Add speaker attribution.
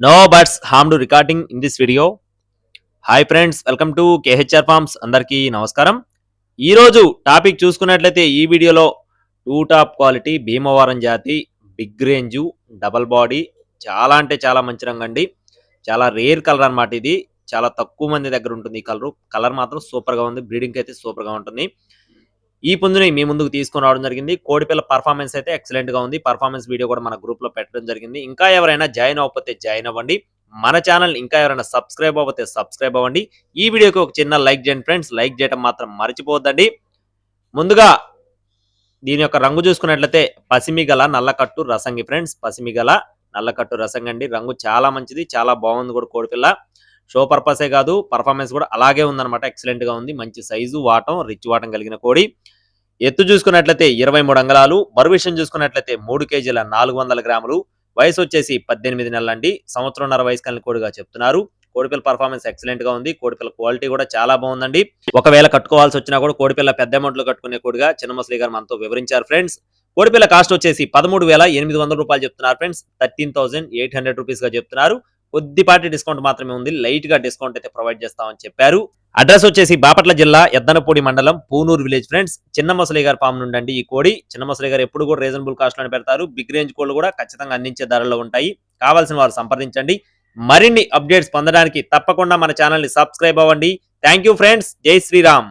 Speaker 1: No buts ham to recording in this video hi friends welcome to KHR farms అందరికీ నమస్కారం ఈరోజు topic చూసుకున్నట్లయితే ఈ వీడియోలో టూ టాప్ క్వాలిటీ భీమవరం జాతి బిగ్ రేంజు డబల్ బాడీ చాలా అంటే చాలా మంచి రంగు అండి. చాలా రేర్ కలర్ అన్నమాట ఇది. చాలా తక్కువ మంది దగ్గర ఉంటుంది ఈ కలర్ కలర్ మాత్రం సూపర్గా ఉంది. బ్రీడింగ్ అయితే సూపర్గా ఉంటుంది. ఈ పుంజుని మీ ముందుకు తీసుకుని రావడం జరిగింది. కోడిపిల్ల పర్ఫార్మెన్స్ అయితే ఎక్సలెంట్గా ఉంది. పర్ఫార్మెన్స్ వీడియో కూడా మన గ్రూప్లో పెట్టడం జరిగింది. ఇంకా ఎవరైనా జాయిన్ అవ్వకపోతే జాయిన్ అవ్వండి. మన ఛానల్ ఇంకా ఎవరైనా సబ్స్క్రైబ్ అవ్వకపోతే సబ్స్క్రైబ్ అవ్వండి. ఈ వీడియోకి ఒక చిన్న లైక్ చేయండి ఫ్రెండ్స్ లైక్ చేయడం మాత్రం మర్చిపోవద్దండి. ముందుగా దీని యొక్క రంగు చూసుకున్నట్లయితే పసిమిగల నల్లకట్టు రసంగి ఫ్రెండ్స్ పసిమిగల నల్లకట్టు రసంగి అండి. రంగు చాలా మంచిది చాలా బాగుంది కూడా కోడిపిల్ల. షో పర్పసే కాదు పర్ఫార్మెన్స్ కూడా అలాగే ఉందన్నమాట. ఎక్సలెంట్గా ఉంది. మంచి సైజు వాటం రిచ్ వాటం కలిగిన కోడి. ఎత్తు చూసుకున్నట్లయితే ఇరవై మూడు అంగళాలు బరువు విషయం చూసుకున్నట్లయితే మూడు కేజీల నాలుగు వందల గ్రాములు. వయసు వచ్చేసి పద్దెనిమిది నెలలండి. సంవత్సరంన్నర వయసు కలిగిన కోడిగా చెప్తున్నారు. కోడిపిల్ల పర్ఫార్మెన్స్ ఎక్సలెంట్గా ఉంది. కోడిపిల్ల క్వాలిటీ కూడా చాలా బాగుందండి. ఒకవేళ కట్టుకోవాల్సి వచ్చినా కూడా కోడిపిల్ల పెద్ద అమౌంట్లో కట్టుకునే కోడిగా చిన్న ముసలి గారు మనతో వివరించారు ఫ్రెండ్స్. కోడిపిల్ల కాస్ట్ వచ్చేసి పదమూడు వేల ఎనిమిది వందల రూపాయలు చెప్తున్నారు friends. Thirteen thousand eight hundred రూపీస్గా చెప్తున్నారు. కొద్దిపాటి డిస్కౌంట్ మాత్రమే ఉంది. లైట్గా డిస్కౌంట్ అయితే ప్రొవైడ్ చేస్తామని చెప్పారు. అడ్రస్ వచ్చేసి బాపట్ల జిల్లా ఎద్దనపూడి మండలం పూనూరు విలేజ్ ఫ్రెండ్స్ చిన్న ముసలి గారి ఫామ్ నుండి అండి ఈ కోడి. చిన్న ముసలి గారు ఎప్పుడు కూడా రీజనబుల్ కాస్ట్లోనే పెడతారు. బిగ్ రేంజ్ కోళ్ళు కూడా ఖచ్చితంగా అందించే ధరలో ఉంటాయి. కావాల్సిన వారు సంప్రదించండి. మరిన్ని అప్డేట్స్ పొందడానికి తప్పకుండా మన ఛానల్ని సబ్స్క్రైబ్ అవ్వండి. థ్యాంక్ యూ ఫ్రెండ్స్ జై శ్రీరామ్